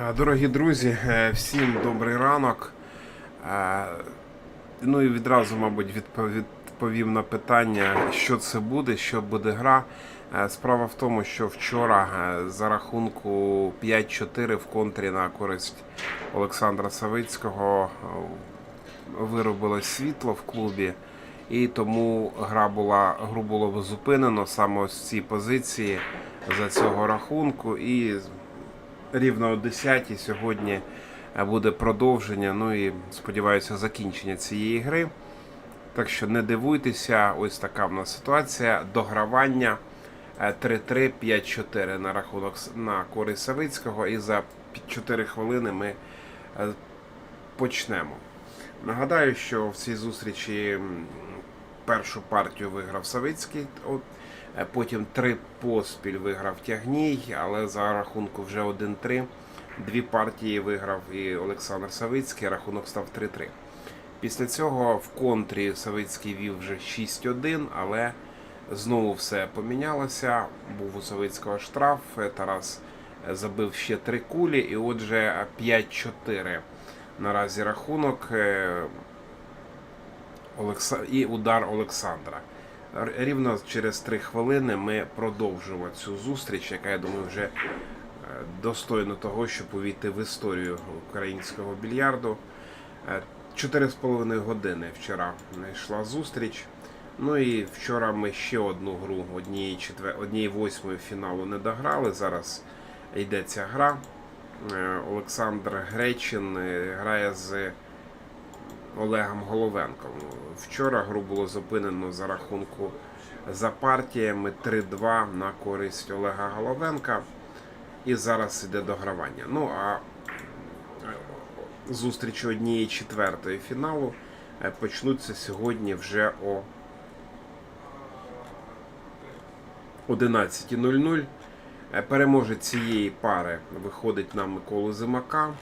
Е, Дорогі друзі, е, всім добрий ранок. Е, Ну і відразу, мабуть, відпов- відповім на питання, що це буде, що буде гра. Справа в тому, що вчора за рахунку 5-4 в контрі на користь Олександра Савицького виробилось світло в клубі, і тому гра була гру було зупинено саме в цій позиції за цього рахунку. І рівно о 10 сьогодні е, буде продовження. Ну і сподіваюся, закінчення цієї гри. Так що не дивуйтеся, ось така в нас ситуація. Догравання е, 3-3, 5-4 на рахунок на користь Савицького. І за 4 хвилини ми е, почнемо. Нагадаю, що в цій зустрічі першу партію виграв Савицький, е, потім три поспіль виграв Тягній, але за рахунку вже 1-3. Дві партії виграв і Олександр Савицький, рахунок став 3-3. Після цього в контрі Савицький вів вже 6-1, але знову все помінялося. Був у Савицького штраф, е, Тарас е, забив ще три кулі, і отже 5-4 наразі рахунок. е, і удар Олександра. Рівно через три хвилини ми продовжимо цю зустріч, яка я думаю вже е, достойна того, щоб увійти в історію українського більярду. Е, Чотири з половиною години вчора йшла зустріч. Ну і вчора ми ще одну гру однієї четвер... однієї восьмої фіналу не дограли. Зараз йде ця гра. Е, Олександр Гречин грає з Олегом Головенком. Вчора гру було зупинено за рахунку за партіями 3-2 на користь Олега Головенка. І зараз іде догравання. Ну а е, зустрічі однієї четвертої фіналу е, почнуться сьогодні вже о 11.00. Е, Переможець цієї пари виходить на Миколу Зимака.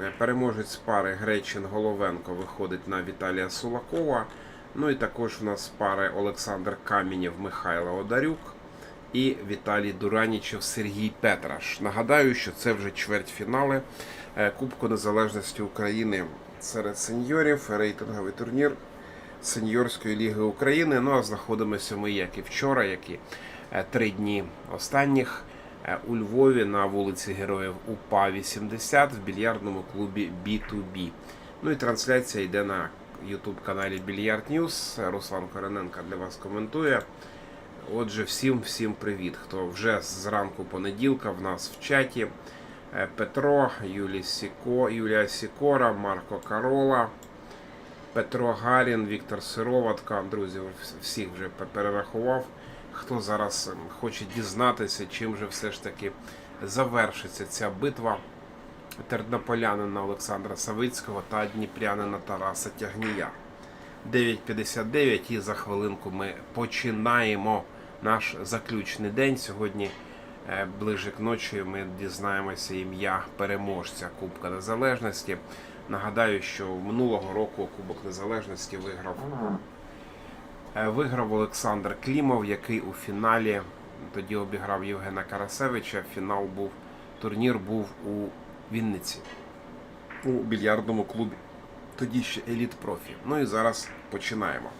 Е, Переможець пари Гречин Головенко виходить на Віталія Сулакова. Ну і також у нас пари Олександр Камінєв, Михайло Одарюк і Віталій Дуранічев, Сергій Петраш. Нагадаю, що це вже чвертьфінали е, Кубку Незалежності України серед сеньорів, рейтинговий турнір Сеньорської ліги України. Ну а знаходимося ми, як і вчора, як і е, три дні останніх у Львові на вулиці Героїв УПА 80 в більярдному клубі B2B. Ну і трансляція йде на YouTube каналі Більярд Ньюс. Руслан Корененко для вас коментує. Отже, всім всім привіт, хто вже зранку понеділка в нас в чаті. Е, Петро, Юлі Сіко, Юлія Сікора, Марко Карола, Петро Гарін, Віктор Сироватка. Друзі, всіх вже перерахував. Хто зараз ем, хоче дізнатися, чим же все ж таки завершиться ця битва тернополянина Олександра Савицького та дніпрянина Тараса Тягнія. 9.59 і за хвилинку ми починаємо наш заключний день. Сьогодні е, ближе к ночі ми дізнаємося ім'я переможця Кубка Незалежності. Нагадаю, що минулого року Кубок Незалежності виграв, виграв Олександр Клімов, який у фіналі тоді обіграв Євгена Карасевича. Фінал був турнір був у Вінниці у більярдному клубі тоді ще еліт профі. Ну і зараз починаємо.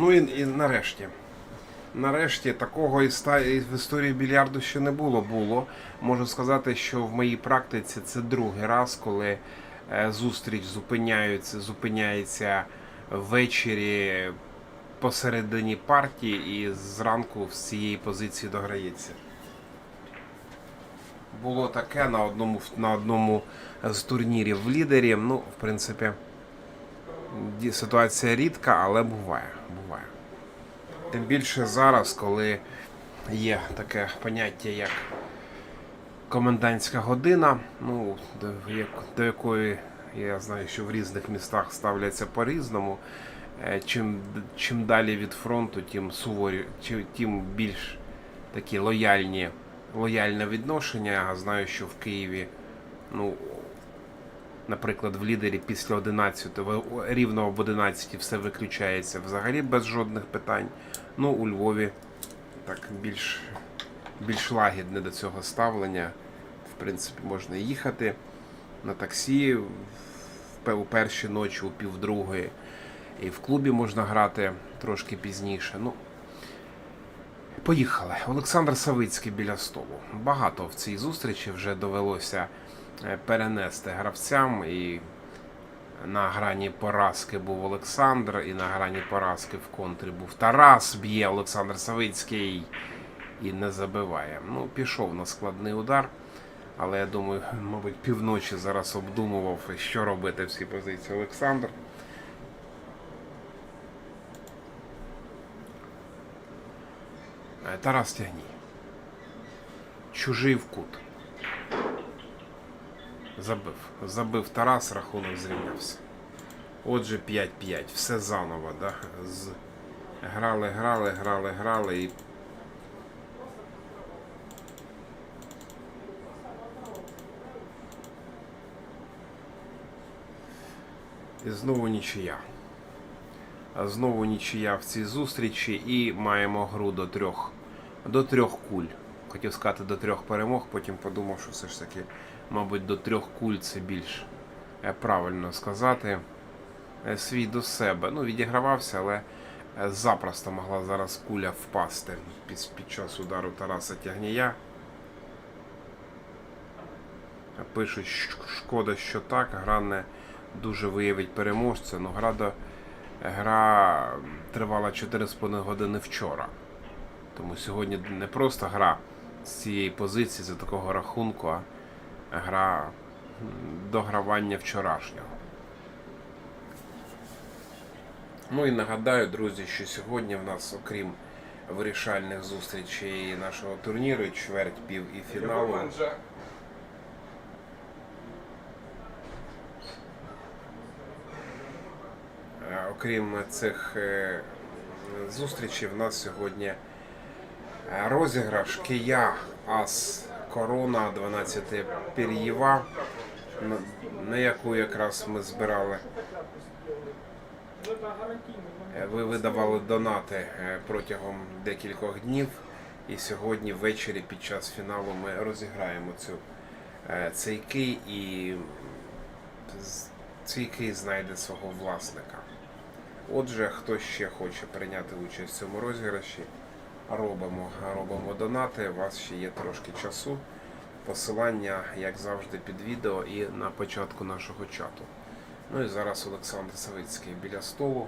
Ну і, і нарешті. Нарешті такого в історії більярду ще не було. Було. Можу сказати, що в моїй практиці це другий раз, коли е, зустріч зупиняється, зупиняється ввечері посередині партії і зранку з цієї позиції дограється. Було таке на одному, на одному з турнірів в лідері. Ну, в принципі, ситуація рідка, але буває. буває. Тим більше зараз, коли є таке поняття, як комендантська година, ну, до, як- до якої я знаю, що в різних містах ставляться по-різному. Е, Чим, чим далі від фронту, тим суворі, тим більш такі лояльні, лояльне відношення. Я знаю, що в Києві, ну, наприклад, в лідері після 11, рівно об 11 все виключається взагалі без жодних питань. Ну, у Львові так більш, більш лагідне до цього ставлення. В принципі, можна їхати на таксі у перші ночі, у півдругої. І в клубі можна грати трошки пізніше. Ну, Поїхали. Олександр Савицький біля столу. Багато в цій зустрічі вже довелося перенести гравцям. І на грані поразки був Олександр, і на грані поразки в контрі був Тарас. Б'є Олександр Савицький і не забиває. Ну, пішов на складний удар. Але я думаю, мабуть, півночі зараз обдумував, що робити в цій позиції Олександр. Е, Тарас тягні. Чужий в кут. Забив. Забив Тарас, рахунок зрівнявся. Отже, 5-5. Все заново, да? З... Грали, грали, грали, грали і. І знову нічия. Знову нічия в цій зустрічі і маємо гру до трьох, до трьох куль. Хотів сказати до трьох перемог, потім подумав, що все ж таки, мабуть, до трьох куль це більш е, правильно сказати. Е, Свій до себе. Ну, відігравався, але е, запросто могла зараз куля впасти під, час удару Тараса Тягнія. Пишуть, шкода, що так. Гра не дуже виявить переможця. Ну, гра, до, гра тривала 4,5 години вчора. Тому сьогодні не просто гра з цієї позиції, за такого рахунку, а гра догравання вчорашнього. Ну і нагадаю, друзі, що сьогодні в нас, окрім вирішальних зустрічей нашого турніру, чверть, пів і фіналу. Е, Окрім цих е, зустрічей, в нас сьогодні е, розіграш Кия Ас Корона 12 Пір'єва, на- яку якраз ми збирали. Е, Ви видавали донати е, протягом декількох днів, і сьогодні ввечері під час фіналу ми розіграємо цю, е, цей кий і цей кий знайде свого власника. Отже, хто ще хоче прийняти участь в цьому розіграші, робимо, робимо донати. У вас ще є трошки часу. Посилання, як завжди, під відео і на початку нашого чату. Ну і зараз Олександр Савицький біля столу.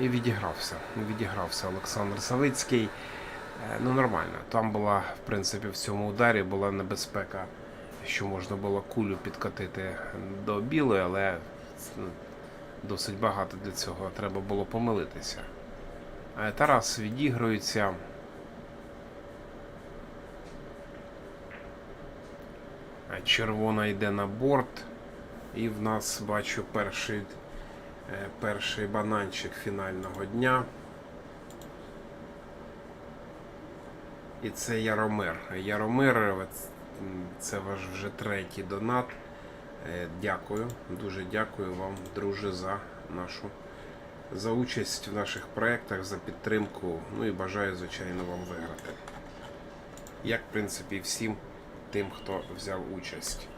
І відігрався. Відігрався Олександр Савицький. Е, Ну, нормально. Там була, в принципі, в цьому ударі була небезпека, що можна було кулю підкотити до білої, але ну, досить багато для цього треба було помилитися. Е, Тарас відігрується. Е, Червона йде на борт. І в нас бачу перший Перший бананчик фінального дня. І це Яромир. Яромир, це ваш вже третій донат. Е, Дякую, дуже дякую вам, друже, за нашу за участь в наших проєктах, за підтримку. Ну і бажаю, звичайно, вам виграти. Як, в принципі, всім тим, хто взяв участь е,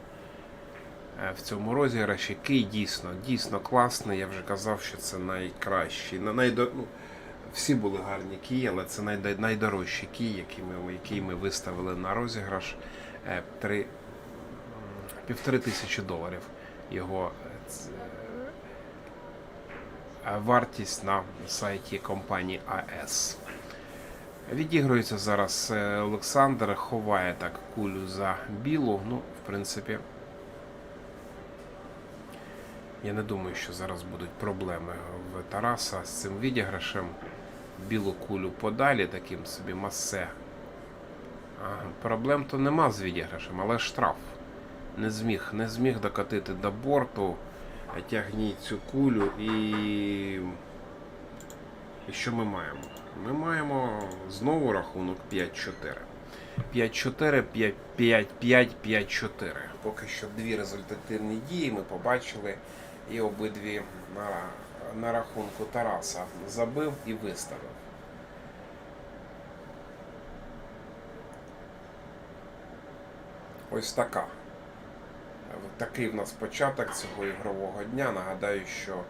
в цьому розіграші. Кий дійсно, дійсно класний. Я вже казав, що це найкращий. на- Найдо... Ну, всі були гарні кії, але це найдорожчий кій, який ми, який ми виставили на розіграш. Е, Три, півтори тисячі доларів його е, е, вартість на сайті компанії АЕС. Відігрується зараз е, Олександр, ховає так кулю за білу. Ну, в принципі, я не думаю, що зараз будуть проблеми в Тараса з цим відіграшем. Білу кулю подалі, таким собі масе. Ага, проблем то нема з відіграшем, але штраф. Не зміг, не зміг докотити до борту. Тягніть цю кулю і. І що ми маємо? Ми маємо знову рахунок 5-4. 5-4, 5-5, 5-4. Поки що дві результативні дії ми побачили і обидві на, на рахунку Тараса забив і виставив. Ось така. Такий в нас початок цього ігрового дня. Нагадаю, що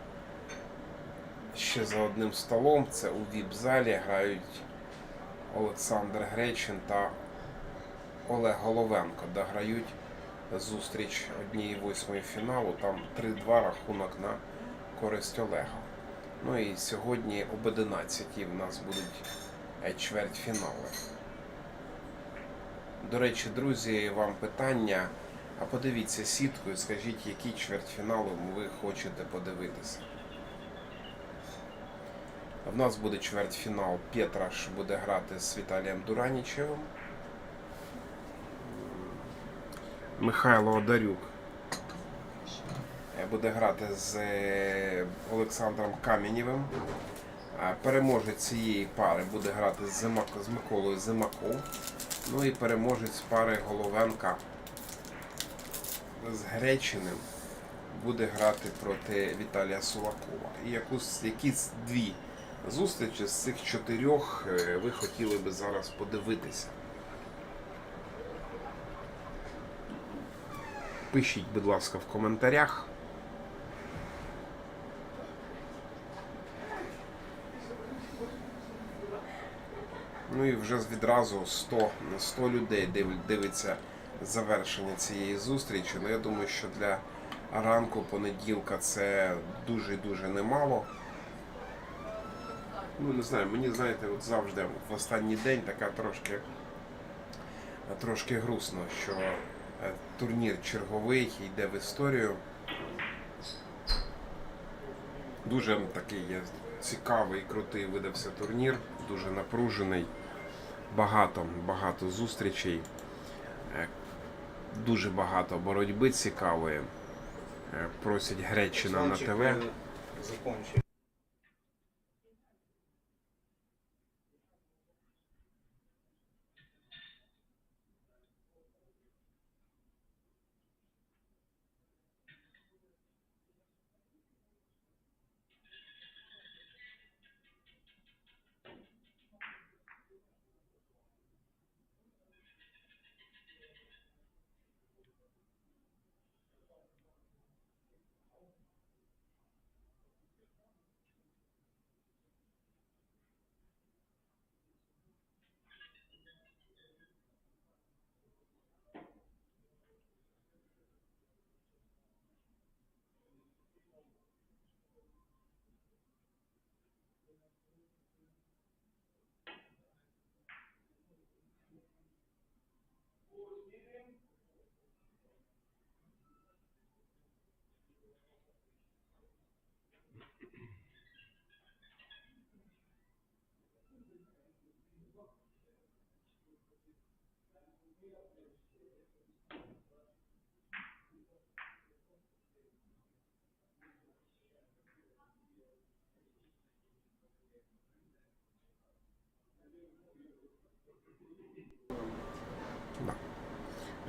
ще за одним столом це у віп-залі грають Олександр Гречин та Олег Головенко, де грають зустріч однієї восьмої фіналу. Там 3-2 рахунок на користь Олега. Ну і сьогодні об 11 в нас будуть чвертьфінали. До речі, друзі, вам питання. А подивіться сітку і скажіть, які чвертьфінали ви хочете подивитися. В нас буде чвертьфінал. Петраш буде грати з Віталієм Дуранічевим. Михайло Одарюк е, буде грати з е, Олександром Кам'янєвим. Переможець цієї пари буде грати з, з Миколою Зимаком. Ну і переможець пари Головенка з Гречиним буде грати проти Віталія Сулакова. І якусь, якісь дві зустрічі з цих чотирьох е, ви хотіли би зараз подивитися. Пишіть, будь ласка, в коментарях. Ну і вже відразу 100, 100 людей див- дивиться завершення цієї зустрічі. Ну я думаю, що для ранку понеділка це дуже дуже немало. Ну не знаю, мені знаєте, от завжди в останній день така трошки, трошки грустно, що турнір черговий йде в історію. Дуже такий є цікавий, крутий видався турнір, дуже напружений, багато, багато зустрічей, е, дуже багато боротьби цікавої. Е, Просять Гречина на ТВ. э,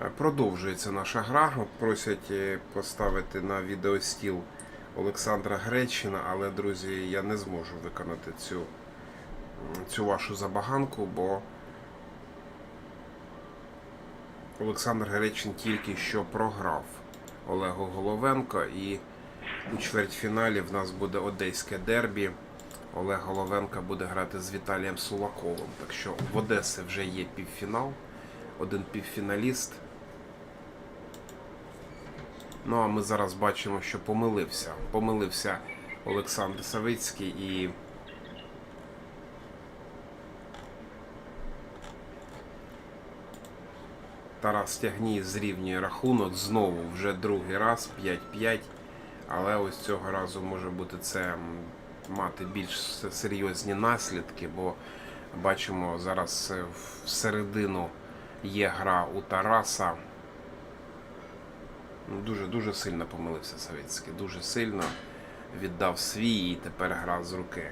Продовжується наша гра. Просять е, поставити на відеостіл Олександра Гречина, але, друзі, я не зможу виконати цю, цю вашу забаганку, бо Олександр Гречин тільки що програв Олегу Головенко і у чвертьфіналі в нас буде одеське дербі. Олег Головенко буде грати з Віталієм Сулаковим. Так що в Одеси вже є півфінал, один півфіналіст. Ну а ми зараз бачимо, що помилився. Помилився Олександр Савицький і. Тарас Тягній зрівнює рахунок знову вже другий раз 5-5. Але ось цього разу може бути це мати більш серйозні наслідки, бо бачимо зараз е, всередину є гра у Тараса. Ну, Дуже дуже сильно помилився Савицький. Дуже сильно віддав свій і тепер грав з руки.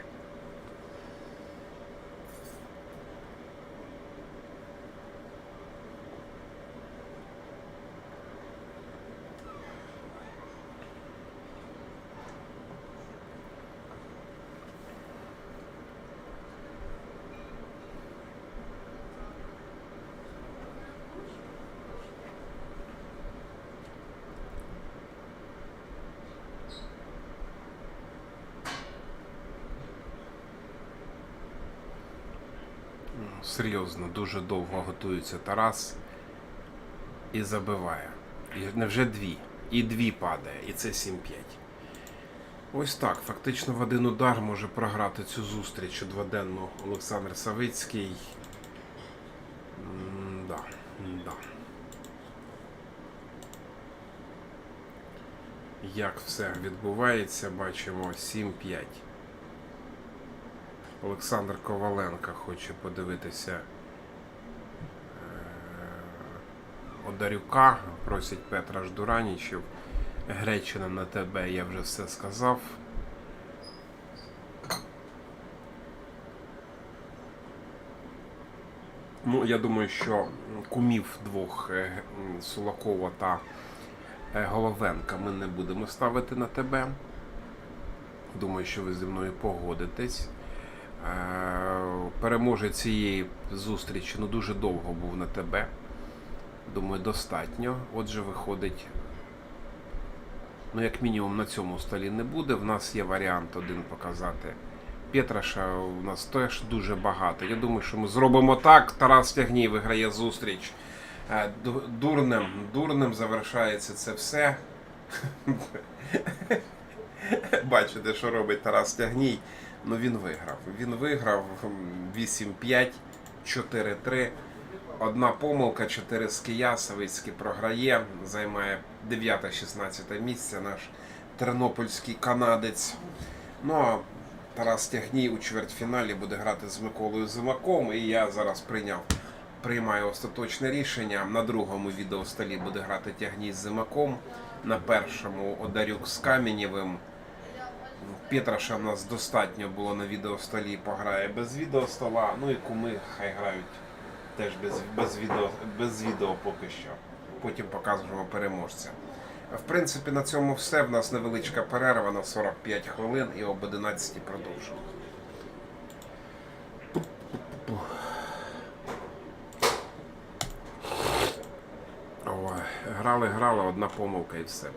Серйозно, дуже довго готується Тарас і забиває. І невже дві. І дві падає, і це 7-5. Ось так. Фактично в один удар може програти цю зустріч дводенну Олександр Савицький. Да, да. Як все відбувається, бачимо 7-5. Олександр Коваленко хоче подивитися е, Одарюка. Просить Петра Ждуранічів. Гречина на тебе, я вже все сказав. Ну, я думаю, що кумів двох е, Сулакова та е, Головенка ми не будемо ставити на тебе. Думаю, що ви зі мною погодитесь. Е, Переможець цієї зустрічі ну, дуже довго був на тебе. Думаю, достатньо. Отже, виходить, ну, як мінімум, на цьому столі не буде. В нас є варіант один показати. Петраша у нас теж дуже багато. Я думаю, що ми зробимо так. Тарас Тягній виграє зустріч. Е, Дурним, дурним завершається це все. Бачите, що робить Тарас Тягній. Ну він виграв. Він виграв 8-5, 4-3. Одна помилка, 4 з Кия. Савицький програє, займає 9-16 місце наш тернопільський канадець. Ну а Тарас Тягній у чвертьфіналі буде грати з Миколою Зимаком. І я зараз прийняв. Приймаю остаточне рішення. На другому відеостолі буде грати Тягній з Зимаком. На першому Одарюк з Каменєвим. Петраша в нас достатньо було на відеостолі, пограє без відеостола. Ну і куми хай грають теж без, без, відео, без відео поки що. Потім покажемо переможця. В принципі, на цьому все. В нас невеличка перерва на 45 хвилин і об 11 продовжимо. Грали, грали, одна помилка і все.